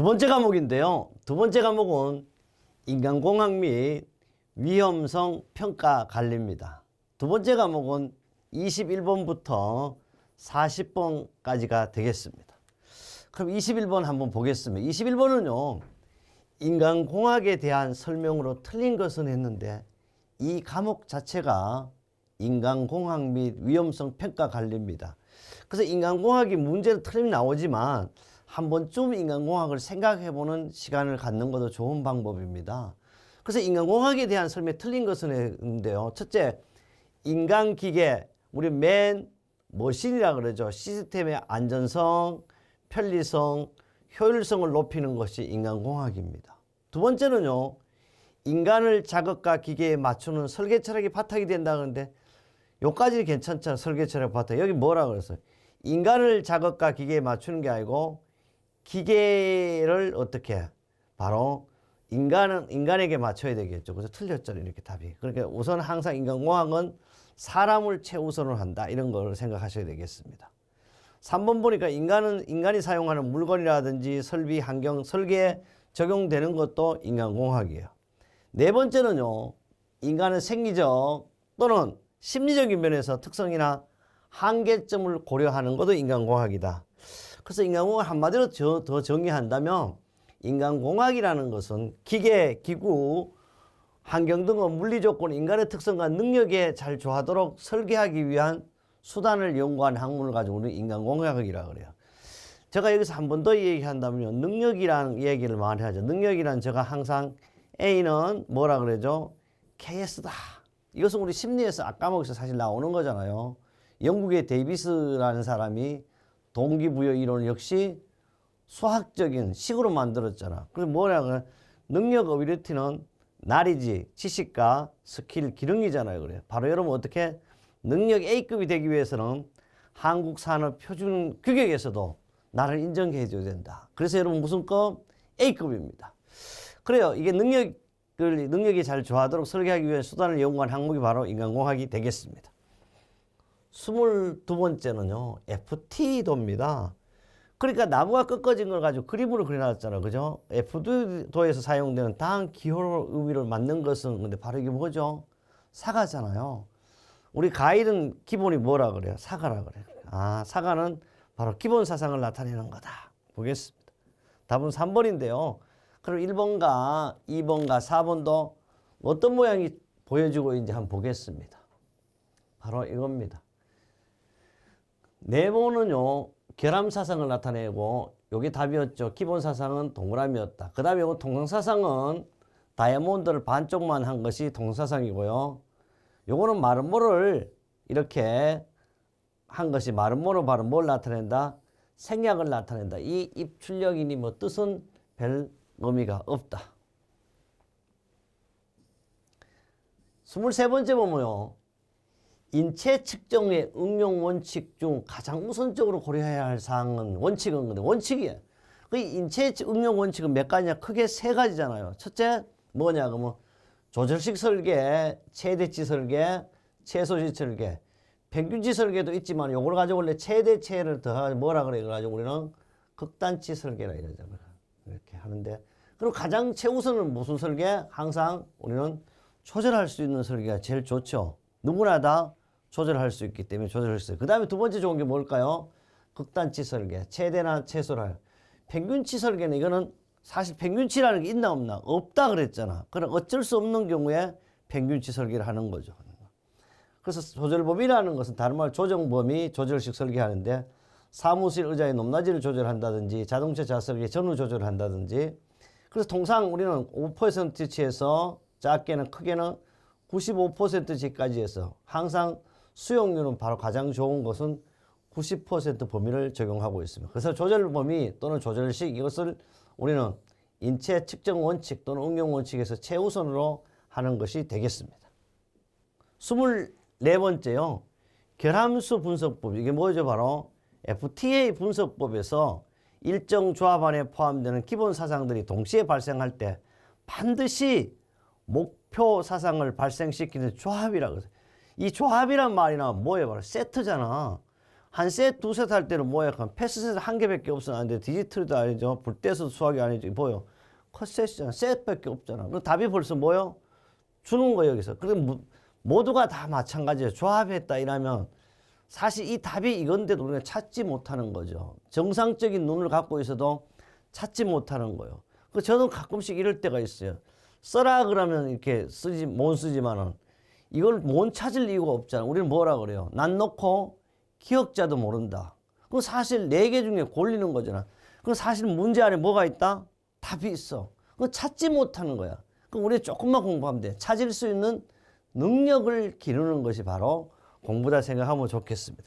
두 번째 과목인데요. 두 번째 과목은 인간공학 및 위험성 평가 관리입니다. 두 번째 과목은 21번부터 40번까지가 되겠습니다. 그럼 21번 한번 보겠습니다. 21번은요. 인간공학에 대한 설명으로 틀린 것은 했는데 이 과목 자체가 인간공학 및 위험성 평가 관리입니다. 그래서 인간공학이 문제로 틀림 나오지만 한 번쯤 인간공학을 생각해보는 시간을 갖는 것도 좋은 방법입니다. 그래서 인간공학에 대한 설명이 틀린 것은 했는데요. 첫째, 인간기계, 우리 맨 머신이라 그러죠. 시스템의 안전성, 편리성, 효율성을 높이는 것이 인간공학입니다. 두 번째는요. 인간을 자극과 기계에 맞추는 설계 철학이 바탕이 된다 그러는데 요까지 괜찮잖아. 설계 철학 바탕. 여기 뭐라 그랬어요? 인간을 자극과 기계에 맞추는 게 아니고 기계를 어떻게 바로 인간은 인간에게 맞춰야 되겠죠. 그래서 틀렸잖아요. 이렇게 답이. 그러니까 우선 항상 인간공학은 사람을 최우선으로 한다. 이런 걸 생각하셔야 되겠습니다. 3번 보니까 인간은 인간이 사용하는 물건이라든지 설비, 환경, 설계에 적용되는 것도 인간공학이에요. 네 번째는요. 인간은 생리적 또는 심리적인 면에서 특성이나 한계점을 고려하는 것도 인간공학이다. 그래서 인간공학 한마디로 저- 더 정의한다면 인간공학이라는 것은 기계, 기구, 환경 등의 물리 조건, 인간의 특성과 능력에 잘 조하도록 설계하기 위한 수단을 연구한 학문을 가지고 우리는 인간공학이라고 그래요. 제가 여기서 한 번 더 얘기한다면요. 능력이라는 얘기를 많이 하죠. 능력이란 제가 항상 A는 뭐라 그러죠? KS다. 이것은 우리 심리에서 아까먹에서 사실 나오는 거잖아요. 영국의 데이비스라는 사람이 동기부여 이론 역시 수학적인 식으로 만들었잖아. 그래서 뭐라 그래? 능력 어비리티는 날이지 지식과 스킬 기능이잖아요. 그래. 바로 여러분 어떻게 능력 A급이 되기 위해서는 한국 산업 표준 규격에서도 나를 인정해 줘야 된다. 그래서 여러분 무슨 급? A급입니다. 그래요. 이게 능력을 능력이 잘 좋아하도록 설계하기 위한 수단을 연구한 항목이 바로 인간공학이 되겠습니다. 스물두 번째는요, FT도입니다. 그러니까 나무가 꺾어진 걸 가지고 그림으로 그려놨잖아. 그죠? F도에서 사용되는 다한 기호 의미를 맞는 것은 근데 바로 이게 뭐죠? 사과잖아요. 우리 과일은 기본이 뭐라 그래요? 사과라 그래요. 아, 사과는 바로 기본 사상을 나타내는 거다. 보겠습니다. 답은 3번인데요. 그럼 1번과 2번과 4번도 어떤 모양이 보여주고 있는지 한번 보겠습니다. 바로 이겁니다. 네 번은요 결함 사상을 나타내고 요게 답이었죠. 기본 사상은 동그라미였다. 그 다음에 통상 사상은 다이아몬드를 반쪽만 한 것이 동사상이고요. 요거는 마름모를 이렇게 한 것이 마름모로 바로 뭘 나타낸다? 생략을 나타낸다. 이 입출력이니 뭐 뜻은 별 의미가 없다. 23번째 보면요. 인체 측정의 응용 원칙 중 가장 우선적으로 고려해야 할 사항은 원칙은 근데 원칙이에요. 그 인체 응용 원칙은 몇 가지냐? 크게 세 가지잖아요. 첫째 뭐냐? 그러면 조절식 설계, 최대치 설계, 최소치 설계, 평균치 설계도 있지만 요걸 가지고 원래 최대치를 더하고 뭐라 그래 가지고 우리는 극단치 설계라 이러잖아요. 이렇게 하는데 그럼 가장 최우선은 무슨 설계? 항상 우리는 조절할 수 있는 설계가 제일 좋죠. 누구나 다 조절할 수 있기 때문에 조절할 수 있어요. 그 다음에 두 번째 좋은 게 뭘까요? 극단치 설계, 최대나 최소를. 평균치 설계는 이거는 사실 평균치라는 게 있나 없나? 없다 그랬잖아. 그럼 어쩔 수 없는 경우에 평균치 설계를 하는 거죠. 그래서 조절범위라는 것은 다른 말 조정범위, 조절식 설계하는데 사무실 의자의 높낮이를 조절한다든지 자동차 좌석의 전후 조절을 한다든지 그래서 통상 우리는 5%치에서 작게는 크게는 95%치까지 해서 항상 수용률은 바로 가장 좋은 것은 90% 범위를 적용하고 있습니다. 그래서 조절 범위 또는 조절식 이것을 우리는 인체 측정 원칙 또는 응용 원칙에서 최우선으로 하는 것이 되겠습니다. 24번째요. 결함수 분석법. 이게 뭐죠? 바로 FTA 분석법에서 일정 조합 안에 포함되는 기본 사상들이 동시에 발생할 때 반드시 목표 사상을 발생시키는 조합이라고 해요. 이 조합이란 말이나 뭐예요? 바로 세트잖아. 한 셋, 두셋 할 때는 뭐야? 그럼 패스셋 한 개밖에 돼. 디지털도 아니죠. 불때서 수학이 아니죠. 뭐요? 컷셋이잖아. 셋밖에 없잖아. 그 답이 벌써 뭐요? 주는 거 여기서. 그럼 모- 모두가 다 마찬가지예요. 조합했다 이러면 사실 이 답이 이건데도 우리가 찾지 못하는 거죠. 정상적인 눈을 갖고 있어도 찾지 못하는 거예요. 그 저는 가끔씩 이럴 때가 있어요. 써라 그러면 이렇게 쓰지 못 쓰지만은 이걸 못 찾을 이유가 없잖아. 우리는 뭐라 그래요? 난 놓고 기억자도 모른다. 그럼 사실 네 개 중에 골리는 거잖아. 그럼 사실 문제 안에 뭐가 있다? 답이 있어. 그 찾지 못하는 거야. 그럼 우리 조금만 공부하면 돼. 찾을 수 있는 능력을 기르는 것이 바로 공부다 생각하면 좋겠습니다.